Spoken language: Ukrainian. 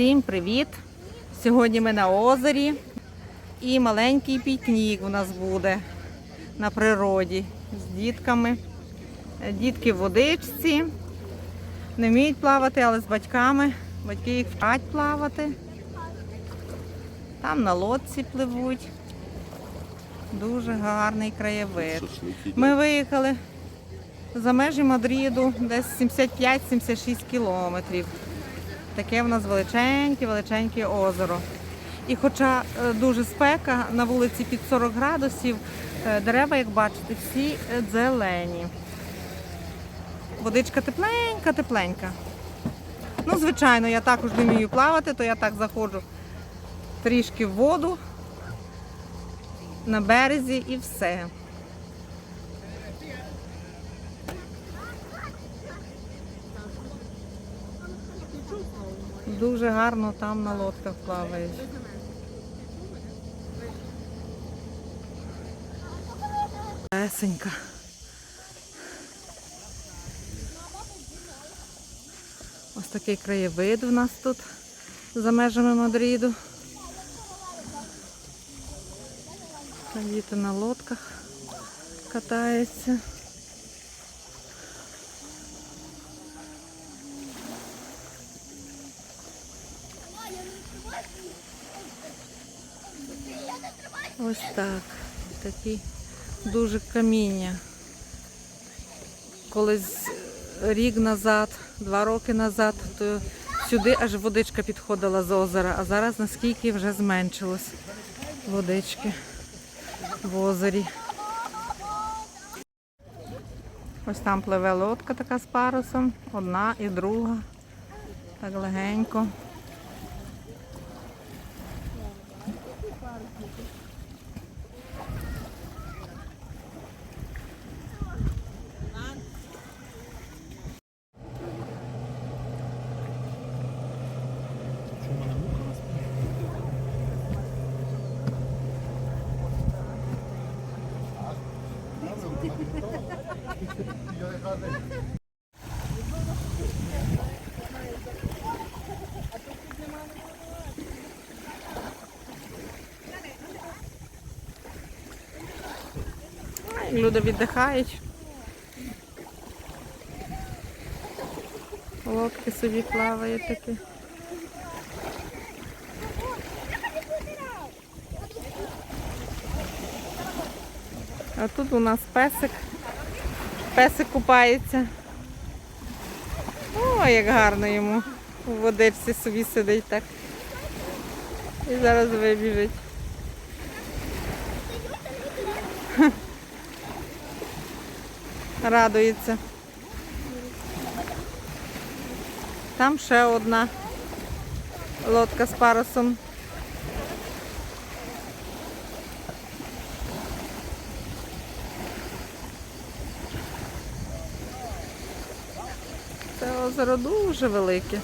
Всім привіт! Сьогодні ми на озері і маленький пікнік у нас буде на природі з дітками. Дітки в водичці, не вміють плавати, але з батьками. Батьки їх вчать плавати. Там на лодці пливуть. Дуже гарний краєвид. Ми виїхали за межі Мадріду десь 75-76 кілометрів. Таке в нас величеньке, величеньке озеро. І хоча е, дуже спека, на вулиці під 40 градусів, е, дерева, як бачите, всі е, зелені. Водичка тепленька, тепленька. Ну, звичайно, я також не вмію плавати, то я так заходжу трішки в воду на березі і все. Дуже гарно там на лодках плаваєш. Лесенька. Ось такий краєвид у нас тут за межами Мадріду. Діти на лодках катаються. Ось так. Такі дуже каміння. Колись рік назад, два роки назад, то сюди аж водичка підходила з озера, а зараз наскільки вже зменшилось водички в озері. Ось там пливе лодка така з парусом, одна і друга. Так легенько. Люди віддихають. Лодки собі плавають такі. А тут у нас песик. Песик купається. О, як гарно йому. У водичці собі сидить так. І зараз вибіжить. Радується. Там ще одна лодка з парусом. Це озеро дуже велике.